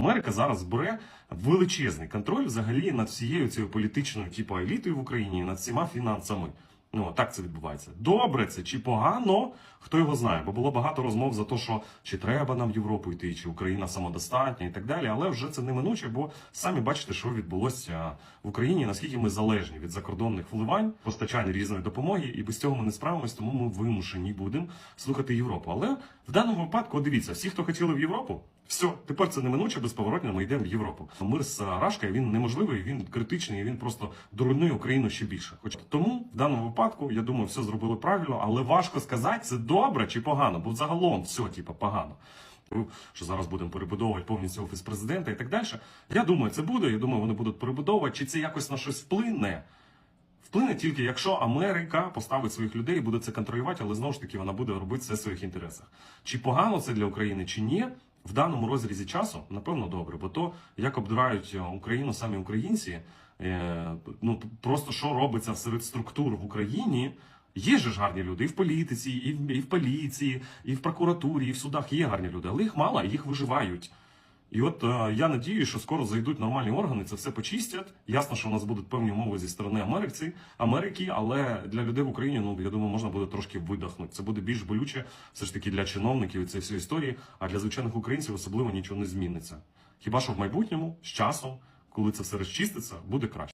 Америка зараз бере величезний контроль взагалі над всією цією політичною типу елітою в Україні, над всіма фінансами. Ну так це відбувається. Добре це чи погано, хто його знає, бо було багато розмов за те, що чи треба нам в Європу йти, чи Україна самодостатня і так далі. Але вже це неминуче, бо самі бачите, що відбулося в Україні, наскільки ми залежні від закордонних вливань, постачань різної допомоги, і без цього ми не справимось, тому ми вимушені будемо слухати Європу. Але в даному випадку, дивіться, всі, хто хотіли в Європу, все, тепер це неминуче, безповоротно ми йдемо в Європу. Мир з Рашкою він неможливий, він критичний, він просто доруйнує Україну ще більше. Хоч тому в даному випадку я думаю, все зробили правильно, але важко сказати, це добре чи погано, бо загалом все типу, погано. Що зараз будемо перебудовувати повністю офіс президента і так далі. Я думаю, це буде. Я думаю, вони будуть перебудовувати. Чи це якось на щось вплине? Вплине тільки, якщо Америка поставить своїх людей і буде це контролювати, але знову ж таки вона буде робити це в своїх інтересах. Чи погано це для України, чи ні, в даному розрізі часу, напевно, добре, бо то, як обдирають е, Україну самі українці, е, ну просто що робиться серед структур в Україні. Є ж гарні люди і в політиці, і в, і в поліції, і в прокуратурі, і в судах є гарні люди, але їх мало, їх виживають. І от е, я надію, що скоро зайдуть нормальні органи, це все почистять. Ясно, що у нас будуть певні умови зі сторони Америці, Америки, але для людей в Україні, ну я думаю, можна буде трошки видихнути. Це буде більш болюче, все ж таки для чиновників і цієї всієї історії, а для звичайних українців особливо нічого не зміниться. Хіба що в майбутньому з часом, коли це все розчиститься, буде краще.